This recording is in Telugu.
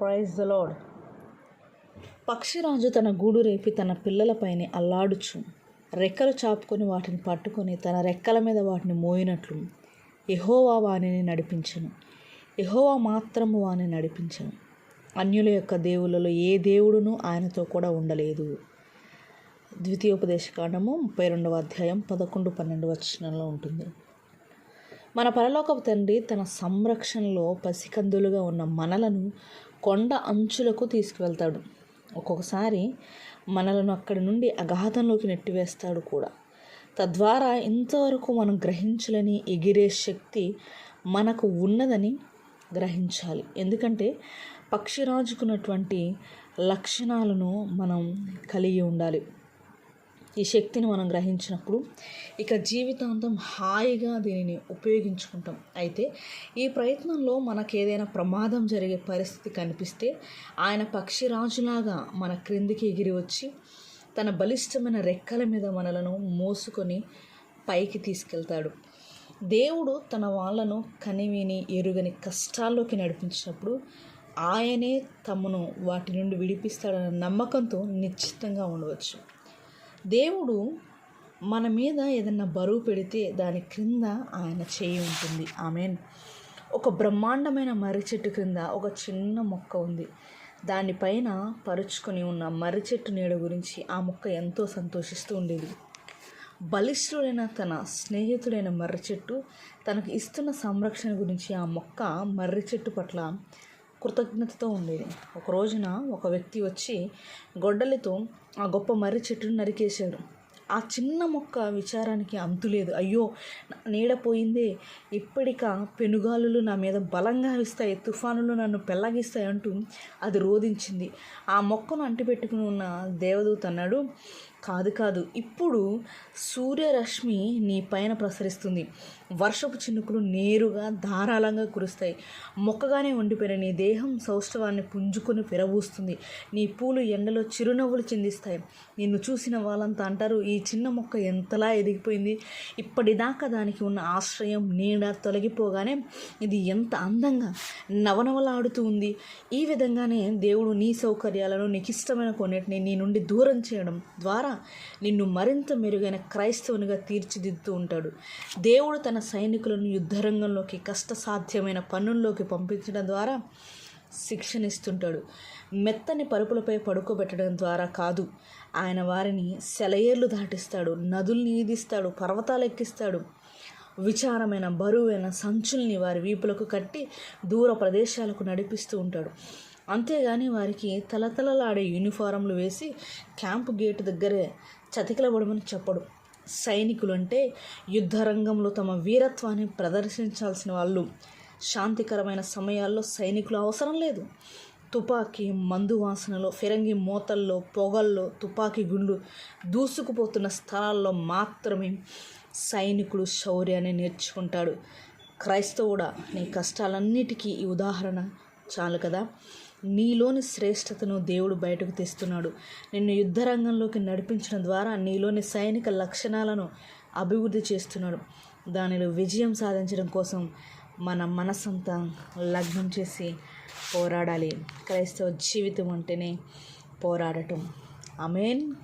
ప్రైజ్ ద లాడ్ పక్షిరాజు తన గూడు రేపి తన పిల్లలపైనే అల్లాడుచు రెక్కలు చాపుకొని వాటిని పట్టుకొని తన రెక్కల మీద వాటిని మోయినట్లు ఎహోవా వానిని నడిపించను. ఎహోవా మాత్రము వాని నడిపించను. అన్యుల యొక్క దేవులలో ఏ దేవుడును ఆయనతో కూడా ఉండలేదు. ద్వితీయోపదేశకాండము ముప్పై రెండవ అధ్యాయం పదకొండు పన్నెండు వచనంలో ఉంటుంది. మన పరలోకపు తండ్రి తన సంరక్షణలో పసికందులుగా ఉన్న మనలను కొండ అంచులకు తీసుకువెళ్తాడు. ఒక్కొక్కసారి మనలను అక్కడి నుండి అగాధంలోకి నెట్టివేస్తాడు కూడా. తద్వారా ఇంతవరకు మనం గ్రహించలేని ఎగిరే శక్తి మనకు ఉన్నదని గ్రహించాలి. ఎందుకంటే పక్షిరాజుకున్నటువంటి లక్షణాలను మనం కలిగి ఉండాలి. ఈ శక్తిని మనం గ్రహించినప్పుడు ఇక జీవితాంతం హాయిగా దీనిని ఉపయోగించుకుంటాం. అయితే ఈ ప్రయత్నంలో మనకు ఏదైనా ప్రమాదం జరిగే పరిస్థితి కనిపిస్తే ఆయన పక్షిరాజులాగా మన క్రిందికి ఎగిరి వచ్చి తన బలిష్టమైన రెక్కల మీద మనలను మోసుకొని పైకి తీసుకెళ్తాడు. దేవుడు తన వాళ్ళను కనివిని ఎరుగని కష్టాల్లోకి నడిపించినప్పుడు ఆయనే తమను వాటి నుండి విడిపిస్తాడన్న నమ్మకంతో నిశ్చితంగా ఉండవచ్చు. దేవుడు మన మీద ఏదన్నా బరువు పెడితే దాని క్రింద ఆయన చేయి ఉంటుంది. ఆమెన్. ఒక బ్రహ్మాండమైన మర్రి చెట్టు క్రింద ఒక చిన్న మొక్క ఉంది. దానిపైన పరుచుకొని ఉన్న మర్రి చెట్టు నీడ గురించి ఆ మొక్క ఎంతో సంతోషిస్తూ ఉండేది. బలిష్ఠుడైన తన స్నేహితుడైన మర్రి చెట్టు తనకు ఇస్తున్న సంరక్షణ గురించి ఆ మొక్క మర్రి చెట్టు పట్ల కృతజ్ఞతతో ఉండేది. ఒక రోజున ఒక వ్యక్తి వచ్చి గొడ్డలితో ఆ గొప్ప మర్రి చెట్టును నరికేశాడు. ఆ చిన్న మొక్క విచారానికి అంతులేదు అయ్యో నీడ పోయిందే. ఇప్పటిక పెనుగాలులు నా మీద బలంగా ఇస్తాయి తుఫానులు నన్ను పెళ్ళగిస్తాయి అంటూ అది రోధించింది. ఆ మొక్కను అంటిపెట్టుకుని ఉన్న దేవదూత అన్నాడు కాదు కాదు. ఇప్పుడు సూర్యరశ్మి నీ పైన ప్రసరిస్తుంది. వర్షపు చినుకులు నేరుగా ధారాళంగా కురుస్తాయి. మొక్కగానే ఉండిపోయిన నీ దేహం సౌష్ఠవాన్ని పుంజుకొని పెరవూస్తుంది నీ పూలు ఎండలో చిరునవ్వులు చిందిస్తాయి. నిన్ను చూసిన వాళ్ళంతా అంటారు ఈ చిన్న మొక్క ఎంతలా ఎదిగిపోయింది? ఇప్పటిదాకా దానికి ఉన్న ఆశ్రయం నీడ తొలగిపోగానే ఇది ఎంత అందంగా నవనవలాడుతూ ఉంది. ఈ విధంగానే దేవుడు నీ సౌకర్యాలను నీకు ఇష్టమైన కొన్నిటిని నీ నుండి దూరం చేయడం ద్వారా నిన్ను మరింత మెరుగైన క్రైస్తవునిగా తీర్చిదిద్దుతూ ఉంటాడు. దేవుడు తన తన సైనికులను యుద్ధరంగంలోకి కష్టసాధ్యమైన పనుల్లోకి పంపించడం ద్వారా శిక్షణ ఇస్తుంటాడు మెత్తని పరుపులపై పడుకోబెట్టడం ద్వారా కాదు ఆయన వారిని సెలయేర్లు దాటిస్తాడు నదుల్ని ఈదిస్తాడు పర్వతాలు ఎక్కిస్తాడు. విచారమైన బరువైన సంచుల్ని వారి వీపులకు కట్టి దూర ప్రదేశాలకు నడిపిస్తూ ఉంటాడు. అంతేగాని వారికి తలతలలాడే యూనిఫారంలు వేసి క్యాంపు గేటు దగ్గరే చతికిలబడమని చెప్పడు. సైనికులు అంటే యుద్ధరంగంలో తమ వీరత్వాన్ని ప్రదర్శించాల్సిన వాళ్ళు. శాంతికరమైన సమయాల్లో సైనికులు అవసరం లేదు. తుపాకీ మందు వాసనలో ఫిరంగి మూతల్లో పొగల్లో తుపాకీ గుండ్లు దూసుకుపోతున్న స్థలాల్లో మాత్రమే సైనికుడు శౌర్యాన్ని నేర్చుకుంటాడు. క్రైస్తవుడా నీ కష్టాలన్నిటికీ ఈ ఉదాహరణ చాలు కదా? నీలోని శ్రేష్టతను దేవుడు బయటకు తెస్తున్నాడు. నిన్ను యుద్ధరంగంలోకి నడిపించడం ద్వారా నీలోని సైనిక లక్షణాలను అభివృద్ధి చేస్తున్నాడు. దానిలో విజయం సాధించడం కోసం మన మనసంతా లగ్నం చేసి పోరాడాలి. క్రైస్తవ జీవితం అంటేనే పోరాడటం. అమేన్